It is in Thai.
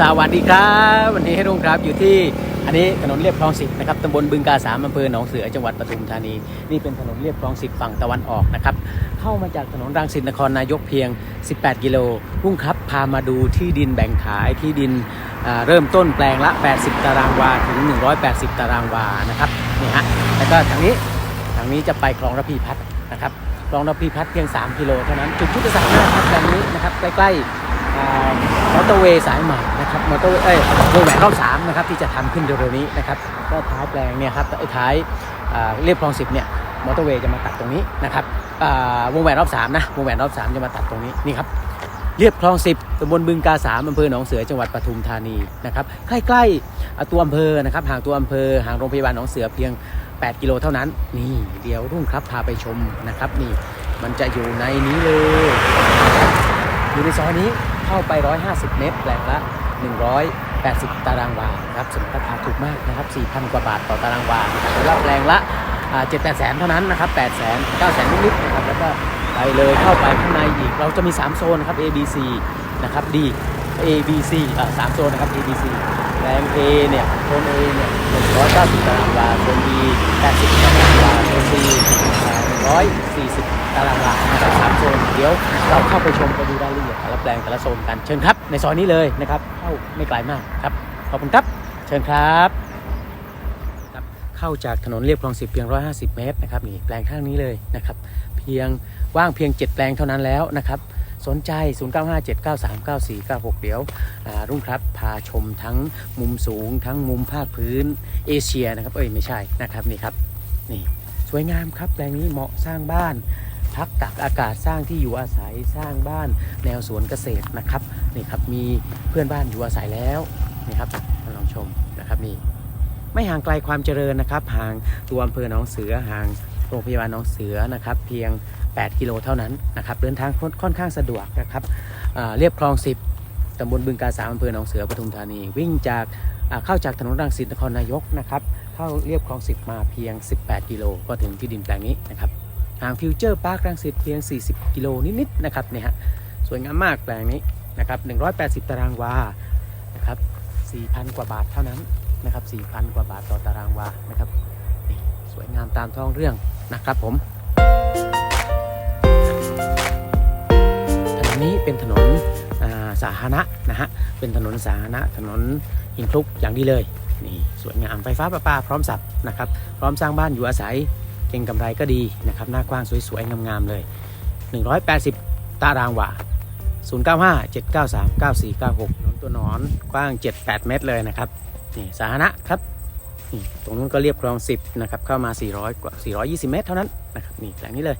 สวัสดีครับวันนี้ให้รุ่งครับอยู่ที่อันนี้ถนนเรียบคลองสิบนะครับตำบลบึงกาสามอำเภอหนองเสือจังหวัดปทุมธานีนี่เป็นถนนเรียบคลองสิบฝั่งตะวันออกนะครับเข้ามาจากถนนรังสิตนครนายกเพียง 18 กิโลรุ่งครับพามาดูที่ดินแบ่งขายที่ดินเริ่มต้นแปลงละ 80 ตารางวาถึง 180 ตารางวานะครับนี่ฮะแล้วก็ทางนี้ทางนี้จะไปคลองระพีพัฒนะครับคลองระพีพัฒเพียง 3 กิโลเท่านั้นจุดยุทธศาสตร์หน้าครับแปลงนี้นะครับใกล้ๆมอเตอร์เวย์สายใหม่ นะครับมอเตอร์เวย์เอ้ยวงแหวนรอบสามนะครับที่จะทำขึ้นเร็วๆนี้นะครับก็ท้ายแปลงเนี่ยครับไอ้ท้ายเรียบคลองสิบเนี่ยมอเตอร์เวย์จะมาตัดตรงนี้นะครับวงแหวนรอบสามนะวงแหวนรอบสามจะมาตัดตรงนี้นี่ครับเรียบคลองสิบตำบลบึงกาสามอำเภอหนองเสือจังหวัดปทุมธานีนะครับใกล้ๆตัวอำเภอนะครับห่างตัวอำเภอห่างโรงพยาบาลหนองเสือเพียง 8 กิโลเท่านั้น นี่เดี๋ยวรุ่งครับพาไปชมนะครับนี่มันจะอยู่ในนี้เลย อยู่ในซอยนี้เข้าไป 150 เมตรแปลงละ 180 ตารางวาครับสมราคาถูกมากนะครับ 4,000 กว่าบาทต่อตารางวานะครับแล้วแปลงละ7 8แสนเท่านั้นนะครับ8แสน9แสนนิดๆนะครับแล้วก็ไปเลยเข้าไปข้างในอีก เราจะมี 3 โซนนะครับ A B C นะครับ D A B C อ่าสามโซนนะครับ A B C แปลง A เนี่ยโซน A เนี่ย190ตารางวาโซน B 80ตารางวาโซน C อ่า140ตารางวานะครับสามโซนเดี๋ยวเราเข้าไปชมไปดูรายละเอียดแต่ละแปลงแต่ละโซนกันเชิญครับ ในซอยนี้เลยนะครับเข้าไม่ไกลมากครับขอบคุณครับ เชิญครับครับเข้าจากถนนเรียบคลองสิบเพียง 150 เมตรนะครับนี่แปลงข้างนี้เลยนะครับ เพียงว่างเพียง 7 แปลงเท่านั้นแล้วนะครับ สนใจ 0957939496 เดี๋ยวรุ่งครับพาชมทั้งมุมสูง ทั้งมุมภาคพื้นเอเชียนะครับเอ้ยไม่ใช่นะครับนี่ครับนี่สวยงามครับแปลงนี้เหมาะสร้างบ้านพักตักอากาศสร้างที่อยู่อาศัยสร้างบ้านแนวสวนเกษตรนะครับนี่ครับมีเพื่อนบ้านอยู่อาศัยแล้วนี่ครับมาลองชมนะครับนี่ไม่ห่างไกลความเจริญนะครับห่างตัวอำเภอหนองเสือห่าง รงพยาบาลหนองเสือนะครับเพียง 8 กิโลเท่านั้นนะครับเดินทางค่อนข้างสะดวกนะครับเรียบคลอง 10ตำบลบึงกาสามอำเภอหนองเสือปทุมธานี วิ่งจากเข้าจากถนนรังสิตนครนายกนะครับเข้าเรียบคลอง 10 มาเพียง 18 กิโลก็ถึงที่ดินแปลงนี้นะครับห่างฟิวเจอร์พาร์ครังสิตเพียง 40 กิโลนิดๆนะครับเนี่ยฮะสวยงามมากแปลงนี้นะครับ180 ตารางวานะครับ4,000 กว่าบาทเท่านั้นนะครับ4,000 กว่าบาทต่อตารางวานะครับนี่สวยงามตามท้องเรื่อง นะครับผมถนนนี้เป็นถนนสาธารณะนะฮะเป็นถนนสาธารณะถนนหินคลุกอย่างดีเลยนี่สวยงามไฟฟ้าประปาพร้อมสับนะครับพร้อมสร้างบ้านอยู่อาศัยเก่งกำไรก็ดีนะครับหน้ากว้างสวยๆงามๆเลย 180 ตารางวา095 793 9496หนนตัวนอนกว้าง 7-8 เมตรเลยนะครับนี่สาธารณะครับ ตรงนู้นก็เรียบคลอง 10 นะครับ เข้ามา 400 กว่า 420 เมตรเท่านั้นนะครับ นี่แปลงนี้เลย